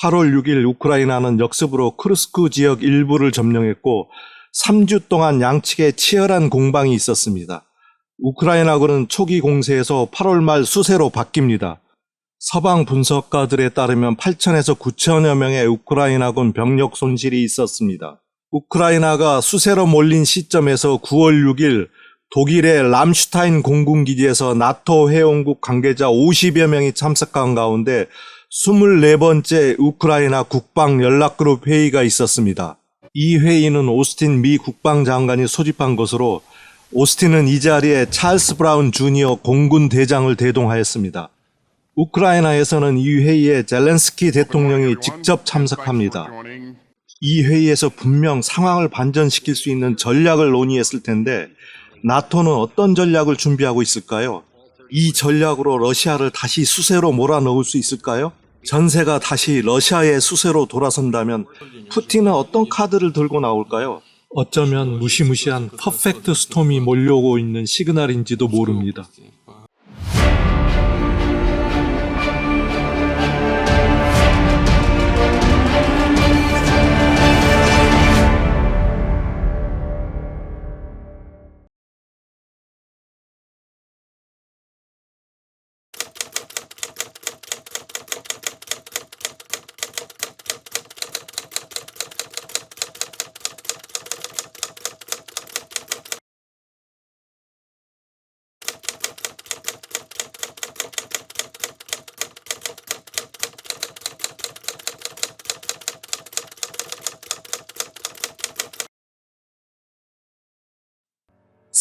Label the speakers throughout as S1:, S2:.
S1: 8월 6일 우크라이나는 역습으로 크루스크 지역 일부를 점령했고 3주 동안 양측에 치열한 공방이 있었습니다. 우크라이나군은 초기 공세에서 8월 말 수세로 바뀝니다. 서방 분석가들에 따르면 8천에서 9천여 명의 우크라이나군 병력 손실이 있었습니다. 우크라이나가 수세로 몰린 시점에서 9월 6일 독일의 람슈타인 공군기지에서 나토 회원국 관계자 50여 명이 참석한 가운데 24번째 우크라이나 국방 연락그룹 회의가 있었습니다. 이 회의는 오스틴 미 국방장관이 소집한 것으로 오스틴은 이 자리에 찰스 브라운 주니어 공군 대장을 대동하였습니다. 우크라이나에서는 이 회의에 젤렌스키 대통령이 직접 참석합니다. 이 회의에서 분명 상황을 반전시킬 수 있는 전략을 논의했을 텐데 나토는 어떤 전략을 준비하고 있을까요? 이 전략으로 러시아를 다시 수세로 몰아넣을 수 있을까요? 전세가 다시 러시아의 수세로 돌아선다면 푸틴은 어떤 카드를 들고 나올까요? 어쩌면 무시무시한 퍼펙트 스톰이 몰려오고 있는 시그널인지도 모릅니다.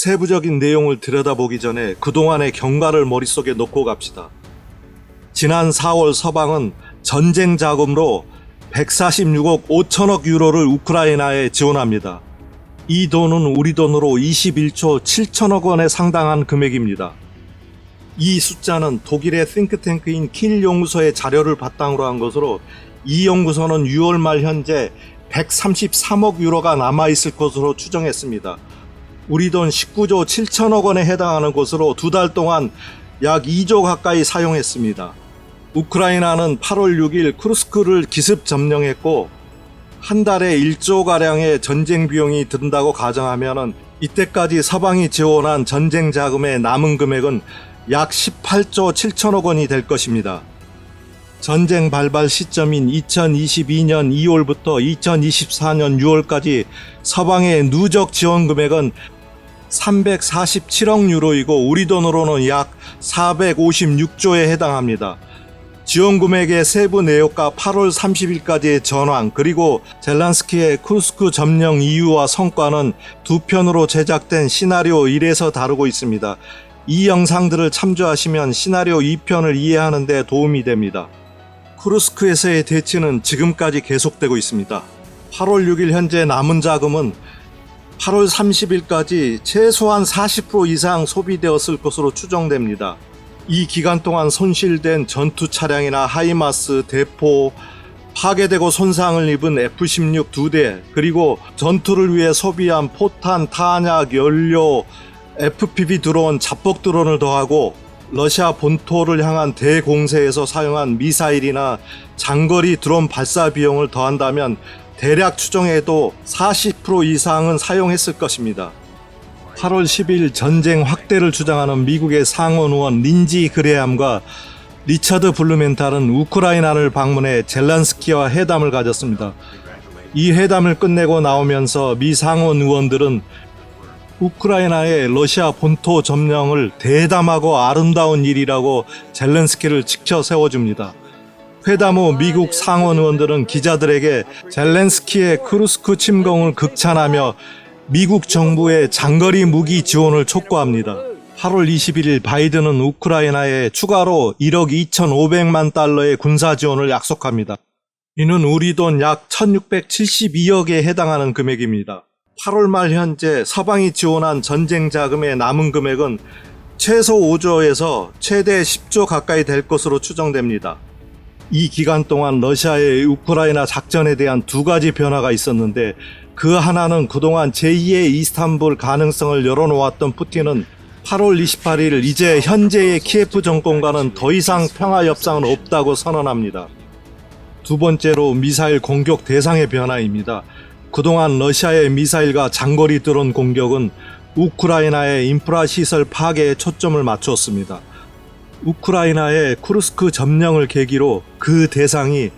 S1: 세부적인 내용을 들여다보기 전에 그동안의 경과를 머릿속에 놓고 갑시다. 지난 4월 서방은 전쟁 자금으로 146억 5천억 유로를 우크라이나에 지원합니다. 이 돈은 우리 돈으로 21조 7천억 원에 상당한 금액입니다. 이 숫자는 독일의 싱크탱크인 킬 연구소의 자료를 바탕으로 한 것으로 이 연구소는 6월 말 현재 133억 유로가 남아 있을 것으로 추정했습니다. 우리 돈 19조 7천억 원에 해당하는 것으로 두 달 동안 약 2조 가까이 사용했습니다. 우크라이나는 8월 6일 크루스크를 기습 점령했고 한 달에 1조 가량의 전쟁 비용이 든다고 가정하면은 이때까지 서방이 지원한 전쟁 자금의 남은 금액은 약 18조 7천억 원이 될 것입니다. 전쟁 발발 시점인 2022년 2월부터 2024년 6월까지 서방의 누적 지원 금액은 347억 유로이고 우리 돈으로는 약 456조에 해당합니다. 지원 금액의 세부 내역과 8월 30일까지의 전황 그리고 젤란스키의 쿠스크 점령 이유와 성과는 두 편으로 제작된 시나리오 1에서 다루고 있습니다. 이 영상들을 참조하시면 시나리오 2편을 이해하는 데 도움이 됩니다. 쿠르스크에서의 대치는 지금까지 계속되고 있습니다. 8월 6일 현재 남은 자금은 8월 30일까지 최소한 40% 이상 소비되었을 것으로 추정됩니다. 이 기간 동안 손실된 전투 차량이나 하이마스, 대포, 파괴되고 손상을 입은 F-16 두 대, 그리고 전투를 위해 소비한 포탄, 탄약, 연료, FPV 드론, 자폭 드론을 더하고 러시아 본토를 향한 대공세에서 사용한 미사일이나 장거리 드론 발사 비용을 더한다면 대략 추정해도 40% 이상은 사용했을 것입니다. 8월 10일 전쟁 확대를 주장하는 미국의 상원 의원 린지 그레함과 리처드 블루멘탈은 우크라이나를 방문해 젤란스키와 회담을 가졌습니다. 이 회담을 끝내고 나오면서 미 상원 의원들은 우크라이나의 러시아 본토 점령을 대담하고 아름다운 일이라고 젤렌스키를 지켜 세워줍니다. 회담 후 미국 상원 의원들은 기자들에게 젤렌스키의 크루스크 침공을 극찬하며 미국 정부의 장거리 무기 지원을 촉구합니다. 8월 21일 바이든은 우크라이나에 추가로 1억 2,500만 달러의 군사 지원을 약속합니다. 이는 우리 돈 약 1,672억에 해당하는 금액입니다. 8월 말 현재 서방이 지원한 전쟁 자금의 남은 금액은 최소 5조에서 최대 10조 가까이 될 것으로 추정됩니다. 이 기간 동안 러시아의 우크라이나 작전에 대한 두 가지 변화가 있었는데 그 하나는 그동안 제2의 이스탄불 가능성을 열어놓았던 푸틴은 8월 28일 이제 현재의 키예프 정권과는 더 이상 평화 협상은 없다고 선언합니다. 두 번째로 미사일 공격 대상의 변화입니다. 그동안 러시아의 미사일과 장거리 드론 공격은 우크라이나의 인프라 시설 파괴에 초점을 맞췄습니다. 우크라이나의 쿠르스크 점령을 계기로 그 대상이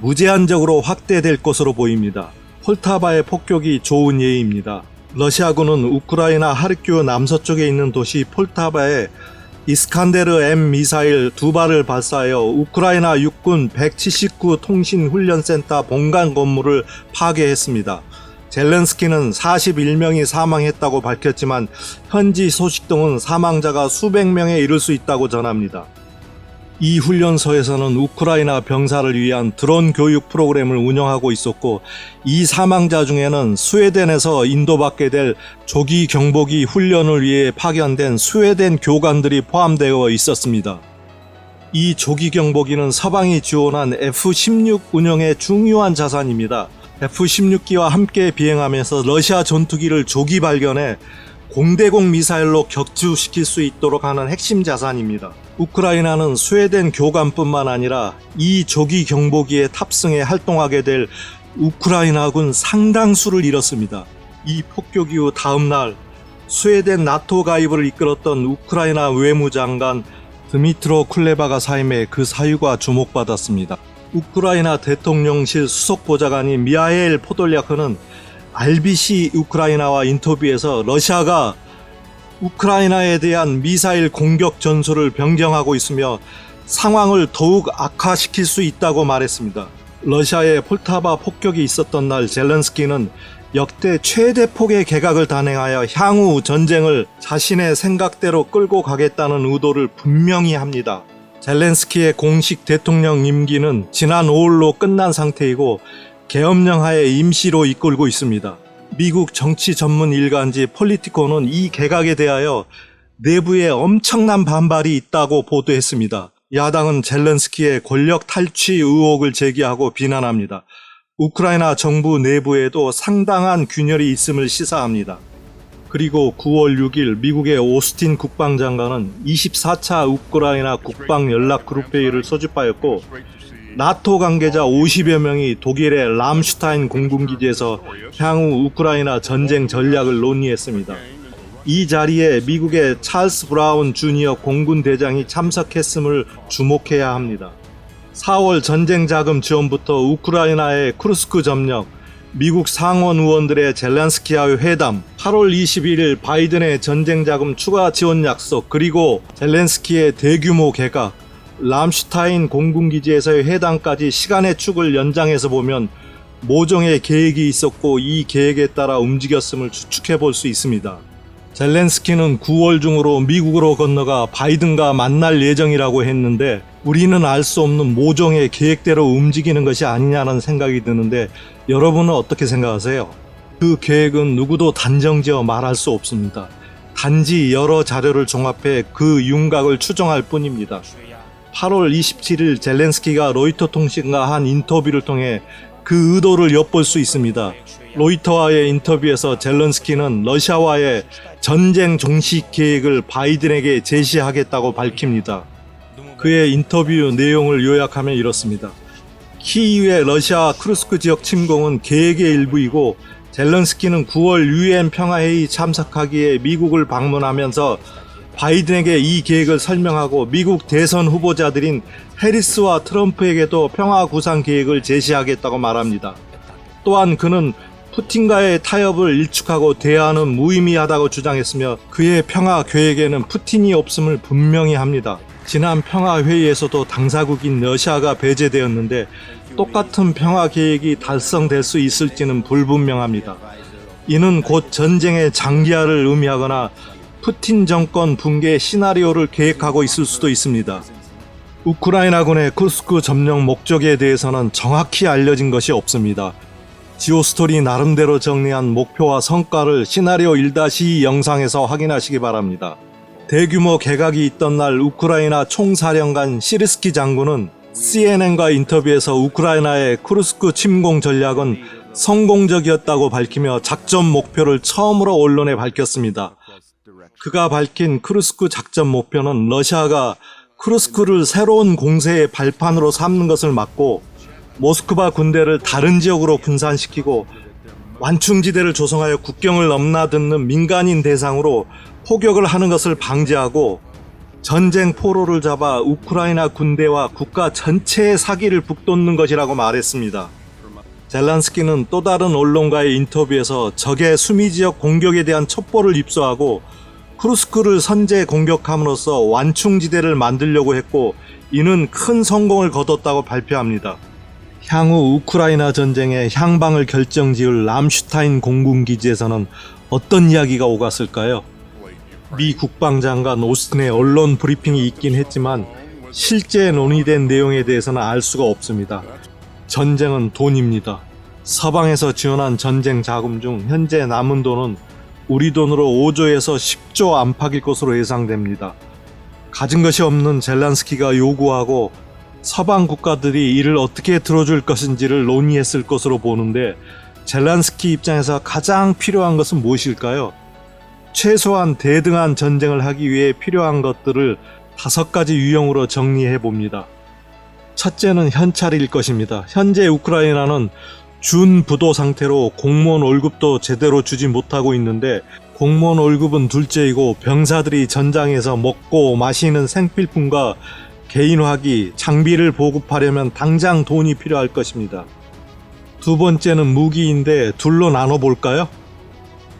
S1: 무제한적으로 확대될 것으로 보입니다. 폴타바의 폭격이 좋은 예입니다. 러시아군은 우크라이나 하르키우 남서쪽에 있는 도시 폴타바에 이스칸데르 M 미사일 두 발을 발사하여 우크라이나 육군 179 통신 훈련센터 본관 건물을 파괴했습니다. 젤렌스키는 41명이 사망했다고 밝혔지만 현지 소식 등은 사망자가 수백 명에 이를 수 있다고 전합니다. 이 훈련소에서는 우크라이나 병사를 위한 드론 교육 프로그램을 운영하고 있었고 이 사망자 중에는 스웨덴에서 인도받게 될 조기 경보기 훈련을 위해 파견된 스웨덴 교관들이 포함되어 있었습니다. 이 조기 경보기는 서방이 지원한 F-16 운영의 중요한 자산입니다. F-16기와 함께 비행하면서 러시아 전투기를 조기 발견해 공대공 미사일로 격추시킬 수 있도록 하는 핵심 자산입니다. 우크라이나는 스웨덴 교관뿐만 아니라 이 조기 경보기에 탑승해 활동하게 될 우크라이나군 상당수를 잃었습니다. 이 폭격 이후 다음 날 스웨덴 나토 가입을 이끌었던 우크라이나 외무장관 드미트로 쿨레바가 사임해 그 사유가 주목받았습니다. 우크라이나 대통령실 수석 보좌관인 미하엘 포돌야크는 RBC 우크라이나와 인터뷰에서 러시아가 우크라이나에 대한 미사일 공격 전술을 변경하고 있으며 상황을 더욱 악화시킬 수 있다고 말했습니다. 러시아의 폴타바 폭격이 있었던 날 젤렌스키는 역대 최대 폭의 개각을 단행하여 향후 전쟁을 자신의 생각대로 끌고 가겠다는 의도를 분명히 합니다. 젤렌스키의 공식 대통령 임기는 지난 5월로 끝난 상태이고 계엄령 하에 임시로 이끌고 있습니다. 미국 정치 전문 일간지 폴리티코는 이 개각에 대하여 내부에 엄청난 반발이 있다고 보도했습니다. 야당은 젤렌스키의 권력 탈취 의혹을 제기하고 비난합니다. 우크라이나 정부 내부에도 상당한 균열이 있음을 시사합니다. 그리고 9월 6일 미국의 오스틴 국방장관은 24차 우크라이나 국방 연락 그룹 회의를 소집하였고 나토 관계자 50여 명이 독일의 람슈타인 공군기지에서 향후 우크라이나 전쟁 전략을 논의했습니다. 이 자리에 미국의 찰스 브라운 주니어 공군 대장이 참석했음을 주목해야 합니다. 4월 전쟁 자금 지원부터 우크라이나의 크루스크 점령, 미국 상원 의원들의 젤란스키와의 회담, 8월 21일 바이든의 전쟁 자금 추가 지원 약속, 그리고 젤렌스키의 대규모 개각, 람슈타인 공군기지에서의 회담까지 시간의 축을 연장해서 보면 모종의 계획이 있었고 이 계획에 따라 움직였음을 추측해 볼 수 있습니다. 젤렌스키는 9월 중으로 미국으로 건너가 바이든과 만날 예정이라고 했는데 우리는 알 수 없는 모종의 계획대로 움직이는 것이 아니냐는 생각이 드는데 여러분은 어떻게 생각하세요? 그 계획은 누구도 단정지어 말할 수 없습니다. 단지 여러 자료를 종합해 그 윤곽을 추정할 뿐입니다. 8월 27일 젤렌스키가 로이터 통신과 한 인터뷰를 통해 그 의도를 엿볼 수 있습니다. 로이터와의 인터뷰에서 젤렌스키는 러시아와의 전쟁 종식 계획을 바이든에게 제시하겠다고 밝힙니다. 그의 인터뷰 내용을 요약하면 이렇습니다. 키이우의 러시아 크루스크 지역 침공은 계획의 일부이고 젤렌스키는 9월 유엔 평화회의 참석하기에 미국을 방문하면서 바이든에게 이 계획을 설명하고 미국 대선 후보자들인 해리스와 트럼프에게도 평화 구상 계획을 제시하겠다고 말합니다. 또한 그는 푸틴과의 타협을 일축하고 대화는 무의미하다고 주장했으며 그의 평화 계획에는 푸틴이 없음을 분명히 합니다. 지난 평화 회의에서도 당사국인 러시아가 배제되었는데 똑같은 평화 계획이 달성될 수 있을지는 불분명합니다. 이는 곧 전쟁의 장기화를 의미하거나 푸틴 정권 붕괴 시나리오를 계획하고 있을 수도 있습니다. 우크라이나군의 쿠스크 점령 목적에 대해서는 정확히 알려진 것이 없습니다. 지오스토리 나름대로 정리한 목표와 성과를 시나리오 1-2 영상에서 확인하시기 바랍니다. 대규모 개각이 있던 날 우크라이나 총사령관 시르스키 장군은 CNN과 인터뷰에서 우크라이나의 쿠르스크 침공 전략은 성공적이었다고 밝히며 작전 목표를 처음으로 언론에 밝혔습니다. 그가 밝힌 크루스크 작전 목표는 러시아가 크루스크를 새로운 공세의 발판으로 삼는 것을 막고 모스크바 군대를 다른 지역으로 분산시키고 완충지대를 조성하여 국경을 넘나드는 민간인 대상으로 포격을 하는 것을 방지하고 전쟁 포로를 잡아 우크라이나 군대와 국가 전체의 사기를 북돋는 것이라고 말했습니다. 젤란스키는 또 다른 언론과의 인터뷰에서 적의 수미 지역 공격에 대한 첩보를 입수하고 크루스크를 선제 공격함으로써 완충지대를 만들려고 했고 이는 큰 성공을 거뒀다고 발표합니다. 향후 우크라이나 전쟁의 향방을 결정지을 람슈타인 공군기지에서는 어떤 이야기가 오갔을까요? 미 국방장관 오스틴의 언론 브리핑이 있긴 했지만 실제 논의된 내용에 대해서는 알 수가 없습니다. 전쟁은 돈입니다. 서방에서 지원한 전쟁 자금 중 현재 남은 돈은 우리 돈으로 5조에서 10조 안팎일 것으로 예상됩니다. 가진 것이 없는 젤란스키가 요구하고 서방 국가들이 이를 어떻게 들어줄 것인지를 논의했을 것으로 보는데 젤란스키 입장에서 가장 필요한 것은 무엇일까요? 최소한 대등한 전쟁을 하기 위해 필요한 것들을 다섯 가지 유형으로 정리해 봅니다. 첫째는 현찰일 것입니다. 현재 우크라이나는 준부도 상태로 공무원 월급도 제대로 주지 못하고 있는데 공무원 월급은 둘째이고 병사들이 전장에서 먹고 마시는 생필품과 개인화기, 장비를 보급하려면 당장 돈이 필요할 것입니다. 두 번째는 무기인데 둘로 나눠볼까요?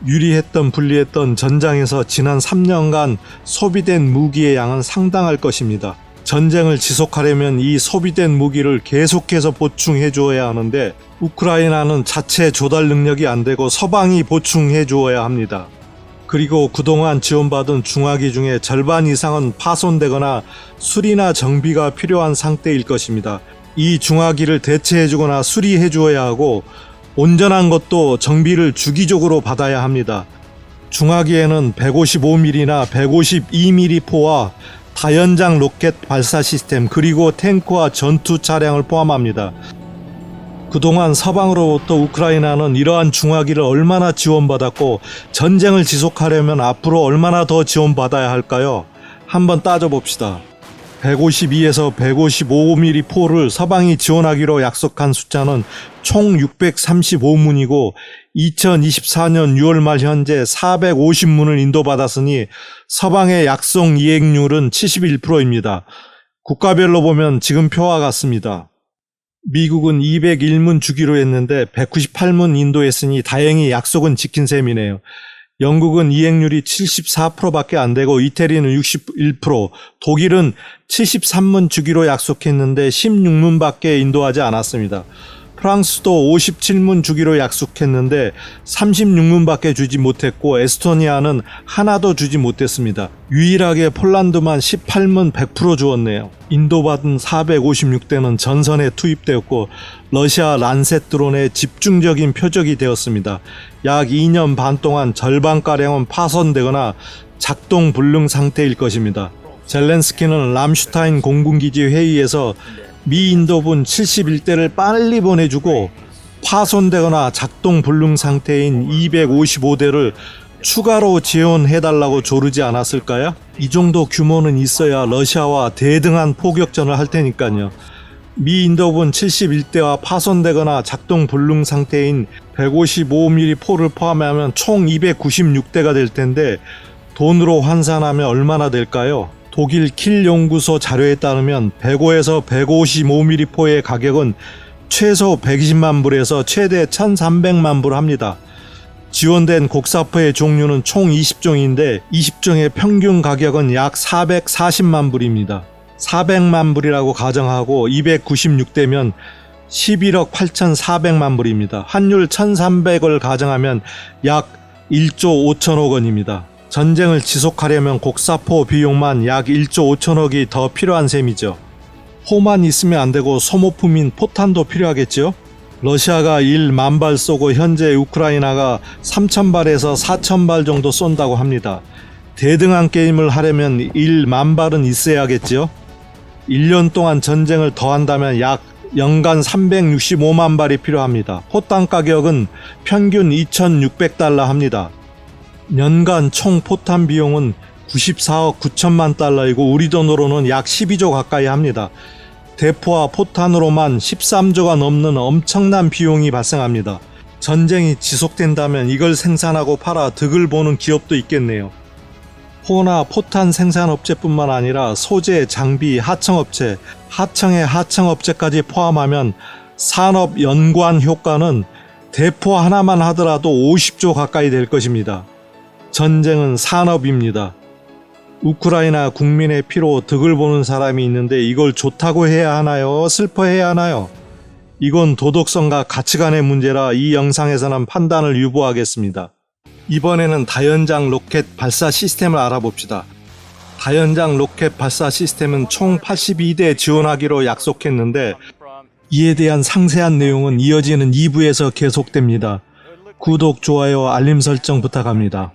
S1: 유리했던 불리했던 전장에서 지난 3년간 소비된 무기의 양은 상당할 것입니다. 전쟁을 지속하려면 이 소비된 무기를 계속해서 보충해 주어야 하는데 우크라이나는 자체 조달 능력이 안 되고 서방이 보충해 주어야 합니다. 그리고 그동안 지원받은 중화기 중에 절반 이상은 파손되거나 수리나 정비가 필요한 상태일 것입니다. 이 중화기를 대체해 주거나 수리해 주어야 하고 온전한 것도 정비를 주기적으로 받아야 합니다. 중화기에는 155mm나 152mm 포와 다연장 로켓 발사 시스템 그리고 탱크와 전투 차량을 포함합니다. 그동안 서방으로부터 우크라이나는 이러한 중화기를 얼마나 지원받았고 전쟁을 지속하려면 앞으로 얼마나 더 지원받아야 할까요? 한번 따져봅시다. 152에서 155mm 포를 서방이 지원하기로 약속한 숫자는 총 635문이고 2024년 6월 말 현재 450문을 인도받았으니 서방의 약속 이행률은 71%입니다. 국가별로 보면 지금 표와 같습니다. 미국은 201문 주기로 했는데 198문 인도했으니 다행히 약속은 지킨 셈이네요. 영국은 이행률이 74%밖에 안 되고 이태리는 61%, 독일은 73문 주기로 약속했는데 16문밖에 인도하지 않았습니다. 프랑스도 57문 주기로 약속했는데 36문밖에 주지 못했고 에스토니아는 하나도 주지 못했습니다. 유일하게 폴란드만 18문 100% 주었네요. 인도받은 456대는 전선에 투입되었고 러시아 란셋 드론의 집중적인 표적이 되었습니다. 약 2년 반 동안 절반가량은 파손되거나 작동 불능 상태일 것입니다. 젤렌스키는 람슈타인 공군기지 회의에서 미 인도군 71대를 빨리 보내주고 파손되거나 작동 불능 상태인 255대를 추가로 지원해달라고 조르지 않았을까요? 이 정도 규모는 있어야 러시아와 대등한 포격전을 할 테니까요. 미 인도군 71대와 파손되거나 작동 불능 상태인 155mm 포를 포함하면 총 296대가 될 텐데 돈으로 환산하면 얼마나 될까요? 독일 킬 연구소 자료에 따르면 105에서 155mm 포의 가격은 최소 120만 불에서 최대 1,300만 불 합니다. 지원된 곡사포의 종류는 총 20종인데 20종의 평균 가격은 약 440만 불입니다. 400만 불이라고 가정하고 296대면 11억 8,400만 불입니다. 환율 1,300을 가정하면 약 1조 5천억 원입니다. 전쟁을 지속하려면 곡사포 비용만 약 1조 5천억이 더 필요한 셈이죠. 포만 있으면 안 되고 소모품인 포탄도 필요하겠죠? 러시아가 1만 발 쏘고 현재 우크라이나가 3천 발에서 4천 발 정도 쏜다고 합니다. 대등한 게임을 하려면 1만 발은 있어야겠지요? 1년 동안 전쟁을 더한다면 약 연간 365만 발이 필요합니다. 포탄 가격은 평균 2,600달러 합니다. 연간 총 포탄 비용은 94억 9천만 달러이고 우리 돈으로는 약 12조 가까이 합니다. 대포와 포탄으로만 13조가 넘는 엄청난 비용이 발생합니다. 전쟁이 지속된다면 이걸 생산하고 팔아 득을 보는 기업도 있겠네요. 포나 포탄 생산업체뿐만 아니라 소재, 장비, 하청업체, 하청의 하청업체까지 포함하면 산업 연관 효과는 대포 하나만 하더라도 50조 가까이 될 것입니다. 전쟁은 산업입니다. 우크라이나 국민의 피로 득을 보는 사람이 있는데 이걸 좋다고 해야 하나요? 슬퍼해야 하나요? 이건 도덕성과 가치관의 문제라 이 영상에서는 판단을 유보하겠습니다. 이번에는 다연장 로켓 발사 시스템을 알아봅시다. 다연장 로켓 발사 시스템은 총 82대 지원하기로 약속했는데 이에 대한 상세한 내용은 이어지는 2부에서 계속됩니다. 구독, 좋아요, 알림 설정 부탁합니다.